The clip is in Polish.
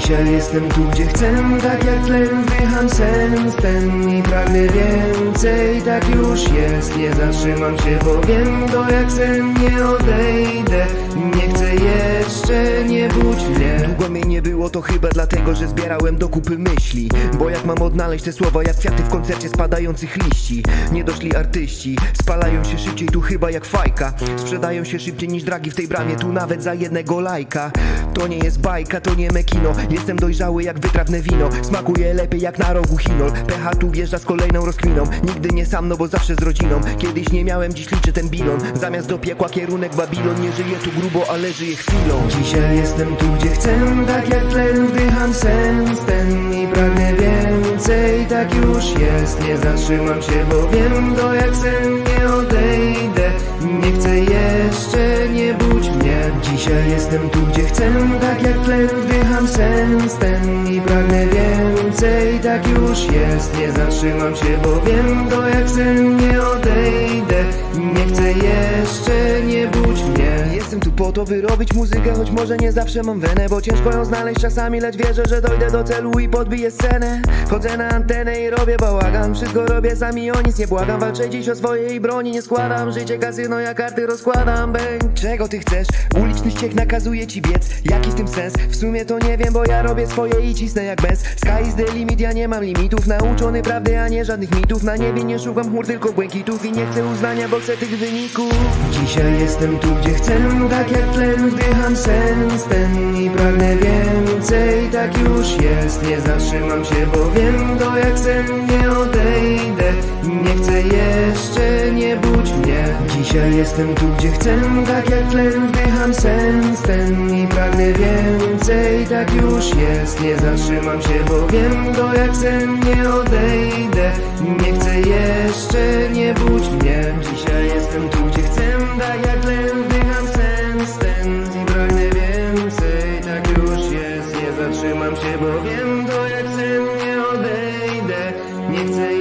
Dzisiaj jestem tu, gdzie chcę, tak jak tlen wdycham sens ten i pragnę więcej, tak już jest. Nie zatrzymam się, bo wiem, to jak sen. Nie odejdę Nie chcę jeszcze, nie budź mnie. Długo mnie nie było, to chyba dlatego, że zbierałem do kupy myśli. Bo jak mam odnaleźć te słowa jak kwiaty w koncercie spadających liści? Niedoszli artyści spalają się szybciej tu chyba jak fajka. Sprzedają się szybciej niż dragi w tej bramie, tu nawet za jednego lajka To nie jest bajka, to nie mekino Jestem dojrzały jak wytrawne wino. Smakuje lepiej jak na rogu chinol. PH tu wjeżdża z kolejną rozkminą. Nigdy nie sam, no bo zawsze z rodziną. Kiedyś nie miałem, dziś liczę ten bilon. Zamiast do piekła kierunek Babilon. Nie żyję tu grubo, ale żyję chwilą. Dzisiaj jestem tu, gdzie chcę, tak jak tlen wdycham sens. Ten i pragnę więcej, tak już jest. Nie zatrzymam się, bo wiem, to jak sen nie odejdę. Nie chcę jeszcze, jestem tu, gdzie chcę, tak jak tlen wdycham sens ten i pragnę więcej, tak już jest Nie zatrzymam się, bo wiem, to jak sen nie odejdę. Nie chcę jeszcze, nie mnie Jestem tu po to, by robić muzykę, choć może nie zawsze mam wenę Bo ciężko ją znaleźć czasami, lecz wierzę, że dojdę do celu i podbiję scenę. Wchodzę na antenę i robię bałagan Wszystko robię sami, o nic nie błagam. Walczę dziś o swojej broni, nie składam. Życie kasyno, ja karty rozkładam. Bęk, czego ty chcesz? Uliczny ściek nakazuje ci biec. Jaki w tym sens? W sumie to nie wiem, bo ja robię swoje i cisnę jak bez. Sky is the limit, ja nie mam limitów. Nauczony prawdy, a nie żadnych mitów. Na niebie nie szukam chmur, tylko błękitów I nie chcę uznania, bo chcę tych wyników. Dzisiaj jestem tu, gdzie chcę, tak jak tlen wdycham sens ten i pragnę więcej, tak już jest Nie zatrzymam się, bo wiem, to jak sen nie odejdę. Nie chcę jeszcze, nie budź mnie. Dzisiaj jestem tu, gdzie chcę, tak jak tlen wdycham sens ten i pragnę więcej, tak już jest Nie zatrzymam się, bo wiem, to jak sen nie odejdę. Nie chcę jeszcze, nie budź mnie. Dzisiaj jestem tu, gdzie chcę, tak jak zatrzymam się, bo wiem, to jak sen nie odejdę. Nie chcę